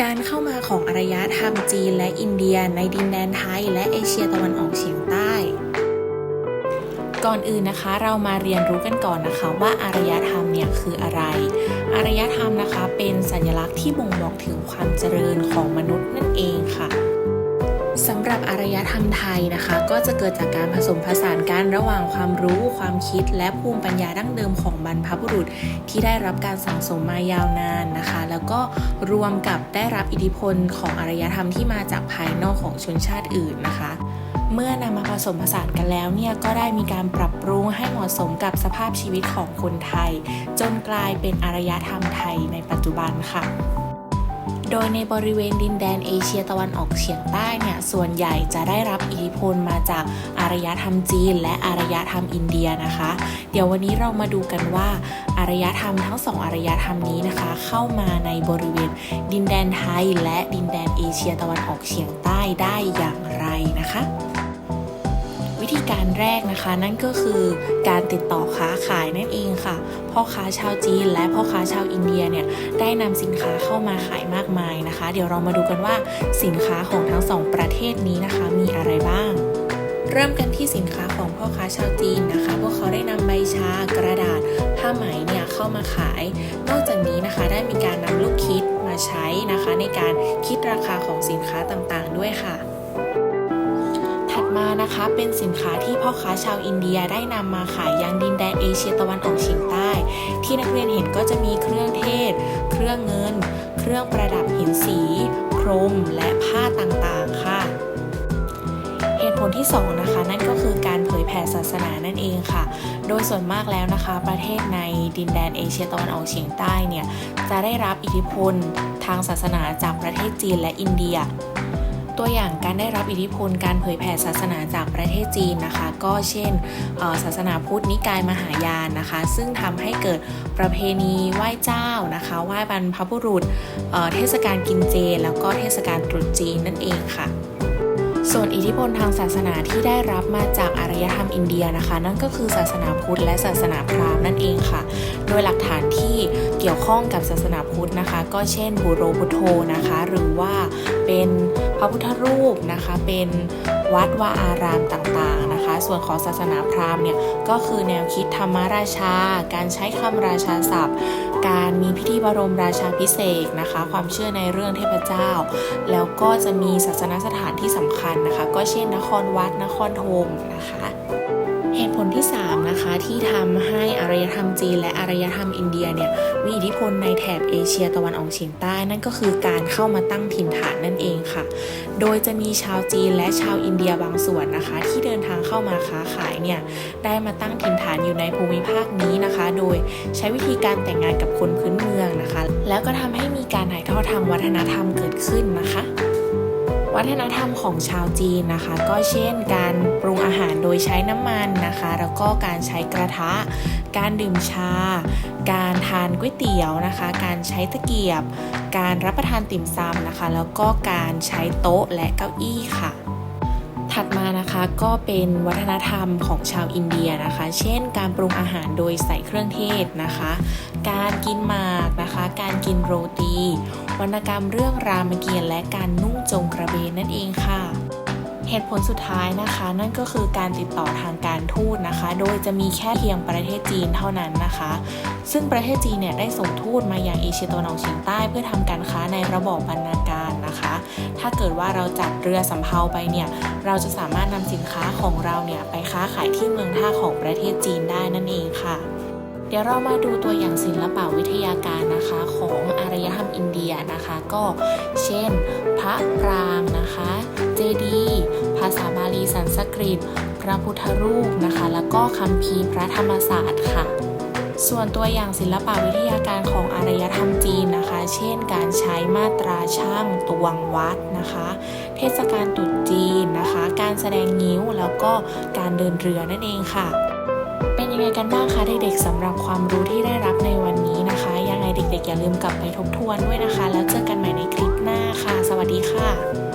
การเข้ามาของอารยธรรมจีนและอินเดียในดินแดนไทยและเอเชียตะวันออกเฉียงใต้ ก่อนอื่นนะคะเรามาเรียนรู้กันก่อนนะคะว่าอารยธรรมเนี่ยคืออะไร อารยธรรมนะคะเป็นสัญลักษณ์ที่บ่งบอกถึงความเจริญของมนุษย์นั่นเองค่ะ สำหรับอารยธรรมไทยนะคะ ก็จะเกิดจากการผสมผสานกันระหว่างความรู้ ความคิด และภูมิปัญญาดั้งเดิมของบรรพบุรุษ ที่ได้รับการสั่งสมมายาวนานนะคะ แล้วก็รวมกับได้รับอิทธิพลของอารยธรรมที่มาจากภายนอกของชนชาติอื่นนะคะเมื่อนำมาผสมผสานกันแล้วเนี่ยก็ได้มีการปรับปรุงให้เหมาะสมกับสภาพชีวิตของคนไทย จนกลายเป็นอารยธรรมไทยในปัจจุบันค่ะ โดยในบริเวณดินแดนเอเชียตะวันออกเฉียงใต้เนี่ยส่วนใหญ่จะได้รับอิทธิพลมาจากอารยธรรมจีน และอารยธรรมอินเดียนะคะ เดี๋ยววันนี้เรามาดูกันว่าอารยธรรมทั้งสองอารยธรรมนี้นะคะ เข้ามาในบริเวณดินแดนไทย และดินแดนเอเชียตะวันออกเฉียงใต้ได้อย่างไรนะคะ วิธีการแรกนะคะ นั่นก็คือการติดต่อค้าขายนั่นเองค่ะ พ่อค้าชาวจีนและพ่อค้าชาวอินเดียเนี่ยได้นำสินค้าเข้ามาขายมากมายนะคะ เดี๋ยวเรามาดูกันว่าสินค้าของทั้งสองประเทศนี้นะคะมีอะไรบ้างเริ่มกันที่สินค้าของพ่อค้าชาวจีนนะคะ พวกเขาได้นำใบชากระดาษ ผ้าไหมเนี่ยเข้ามาขาย นอกจากนี้นะคะได้มีการนำลูกคิดมาใช้นะคะ ในการคิดราคาของสินค้าต่างๆ ด้วยค่ะ มานะคะ เป็นสินค้าที่พ่อค้าชาวอินเดียได้นำมาขายยังดินแดนเอเชียตะวันออกเฉียงใต้ ที่นักเรียนเห็นก็จะมีเครื่องเทศ เครื่องเงิน เครื่องประดับหินสีพรม และผ้าต่างๆค่ะเหตุผลที่สองนะคะนั่นก็คือการเผยแผ่ศาสนานั่นเองค่ะ โดยส่วนมากแล้วนะคะ ประเทศในดินแดนเอเชียตะวันออกเฉียงใต้เนี่ยจะได้รับอิทธิพลทางศาสนาจากประเทศจีนและอินเดีย ตัวอย่างการได้รับอิทธิพลการเผยแผ่ศาสนาจากประเทศจีนนะคะ ก็เช่นศาสนาพุทธนิกายมหายานนะคะ ซึ่งทำให้เกิดประเพณีไหว้เจ้านะคะไหว้บรรพบุรุษเทศกาลกินเจ แล้วก็เทศกาลตรุษจีนนั่นเองค่ะส่วนอิทธิพลทางศาสนาที่ได้รับมาจากอารยธรรมอินเดียนะคะ นั่นก็คือศาสนาพุทธและศาสนาพราหมณ์นั่นเองค่ะ ดยหลักฐานที่เกี่ยวข้องกับศาสนาพุทธนะคะ ก็เช่นบุโรพุทโธนะคะ หรือว่าเป็นพระพุทธรูปนะคะ เป็นวัดวาอารามต่างๆนะคะ ส่วนของศาสนาพราหมณ์เนี่ยก็คือแนวคิดธรรมราชา การใช้คำราชาศัพท์ การมีพิธีบรมราชาพิเศษนะคะ ความเชื่อในเรื่องเทพเจ้า แล้วก็จะมีศาสนสถานที่สำคัญนะคะ ก็เช่นนครวัดนครธมนะคะ ผลที่ 3 นะคะ ที่ทำให้อารยธรรมจีนและอารยธรรมอินเดียเนี่ยมีอิทธิพลในแถบเอเชียตะวันออกเฉียงใต้นั่นก็คือการเข้ามาตั้งถิ่นฐานนั่นเองค่ะ โดยจะมีชาวจีนและชาวอินเดียบางส่วนนะคะ ที่เดินทางเข้ามาค้าขายเนี่ยได้มาตั้งถิ่นฐานอยู่ในภูมิภาคนี้นะคะ โดยใช้วิธีการแต่งงานกับคนพื้นเมืองนะคะ แล้วก็ทำให้มีการถ่ายทอดทางวัฒนธรรมเกิดขึ้นนะคะ วัฒนธรรมของชาวจีนนะคะ ก็เช่นการปรุงอาหารโดยใช้น้ำมันนะคะ แล้วก็การใช้กระทะ การดื่มชา การทานก๋วยเตี๋ยวนะคะ การใช้ตะเกียบ การรับประทานติ่มซำนะคะ แล้วก็การใช้โต๊ะและเก้าอี้ค่ะ ถัดมานะคะก็เป็นวัฒนธรรมของชาวอินเดียนะคะ เช่น การปรุงอาหารโดยใส่เครื่องเทศนะคะ การกินหมากนะคะ การกินโรตี วรรณกรรมเรื่องรามเกียรติ์และการนุ่งจงกระเบนนั่นเองค่ะ เหตุผลสุดท้ายนะคะ นั่นก็คือการติดต่อทางการทูตนะคะ โดยจะมีแค่เพียงประเทศจีนเท่านั้นนะคะ ซึ่งประเทศจีนเนี่ยได้ส่งทูตมาอย่างเอเชียตะวันออกเฉียงใต้เพื่อทำการค้าในระบอบบรรณาการนะคะ ถ้าเกิดว่าเราจัดเรือสำเภาไปเนี่ยเราจะสามารถนำสินค้าของเราเนี่ยไปค้าขายที่เมืองท่าของประเทศจีนได้นั่นเองค่ะ เดี๋ยวเรามาดูตัวอย่างศิลปะวิทยาการนะคะของอารยธร อินเดียนะคะ ก็เช่น พระปรางนะคะ เจดีย์ภาษาบาลีสันสกฤต พระพุทธรูปนะคะ แล้วก็คัมภีร์พระธรรมศาสตร์ค่ะ ส่วนตัวอย่างศิลปวิทยาการของอารยธรรมจีนนะคะ เช่น การใช้มาตราช่างตวงวัดนะคะ เทศกาลตรุษจีนนะคะ การแสดงงิ้วแล้วก็การเดินเรือนั่นเองค่ะเป็นยังไงกันบ้างคะเด็กๆสำหรับความรู้ที่ได้ อย่าลืมกลับไปทบทวนด้วยนะคะ แล้วเจอกันใหม่ในคลิปหน้าค่ะ สวัสดีค่ะ